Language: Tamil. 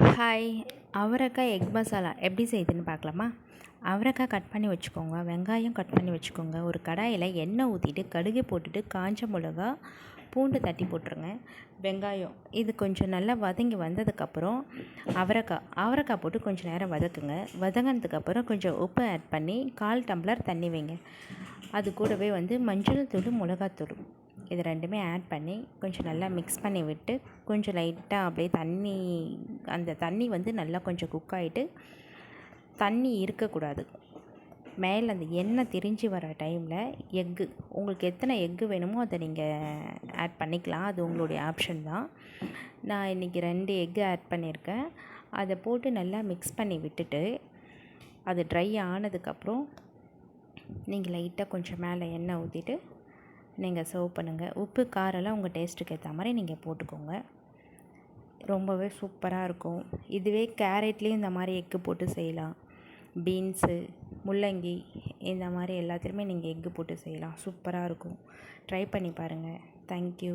ஹாய் அவரைக்காய் எக் மசாலா எப்படி செய்யுதுன்னு பார்க்கலாமா? அவரைக்காய் கட் பண்ணி வச்சுக்கோங்க. வெங்காயம் கட் பண்ணி வச்சுக்கோங்க. ஒரு கடாயில் எண்ணெய் ஊற்றிட்டு கடுகு போட்டுட்டு காஞ்ச மிளகா பூண்டு தட்டி போட்டுருங்க. வெங்காயம். இது கொஞ்சம் நல்லா வதங்கி வந்ததுக்கப்புறம் அவரைக்காய். அவரைக்காய் போட்டு கொஞ்சம் நேரம் வதக்குங்க. வதங்கினதுக்கப்புறம் கொஞ்சம் உப்பு ஆட் பண்ணி கால் டம்ளர் தண்ணி வைங்க. அது கூடவே வந்து மஞ்சள் தூள் மிளகாத்தூள். இது ரெண்டுமே ஆட் பண்ணி கொஞ்சம் நல்லா மிக்ஸ் பண்ணி விட்டு கொஞ்சம் லைட்டாக அப்படியே தண்ணி அந்த தண்ணி வந்து நல்லா கொஞ்சம் குக் ஆகிட்டு தண்ணி இருக்கக்கூடாது. மேலே அந்த எண்ணெய் திரிஞ்சு வர டைமில் எக்கு உங்களுக்கு எத்தனை எக்கு வேணுமோ அதை நீங்கள் ஆட் பண்ணிக்கலாம். அது உங்களுடைய ஆப்ஷன் தான். நான் இன்றைக்கி ரெண்டு எக்கு ஆட் பண்ணியிருக்கேன். அதை போட்டு நல்லா மிக்ஸ் பண்ணி விட்டுட்டு அது ட்ரை ஆனதுக்கப்புறம் நீங்கள் லைட்டாக கொஞ்சம் மேலே எண்ணெய் ஊற்றிட்டு நீங்கள் சர்வ் பண்ணுங்கள் உப்பு காரெல்லாம் உங்கள் டேஸ்ட்டுக்கு ஏற்ற மாதிரி நீங்கள் போட்டுக்கோங்க. ரொம்பவே சூப்பராக இருக்கும். இதுவே கேரட்லேயும் இந்த மாதிரி எக்கு போட்டு செய்யலாம். பீன்ஸு முள்ளங்கி இந்த மாதிரி எல்லாத்துலேயுமே நீங்கள் எக்கு போட்டு செய்யலாம். சூப்பராக இருக்கும். ட்ரை பண்ணி பாருங்கள் தேங்க்யூ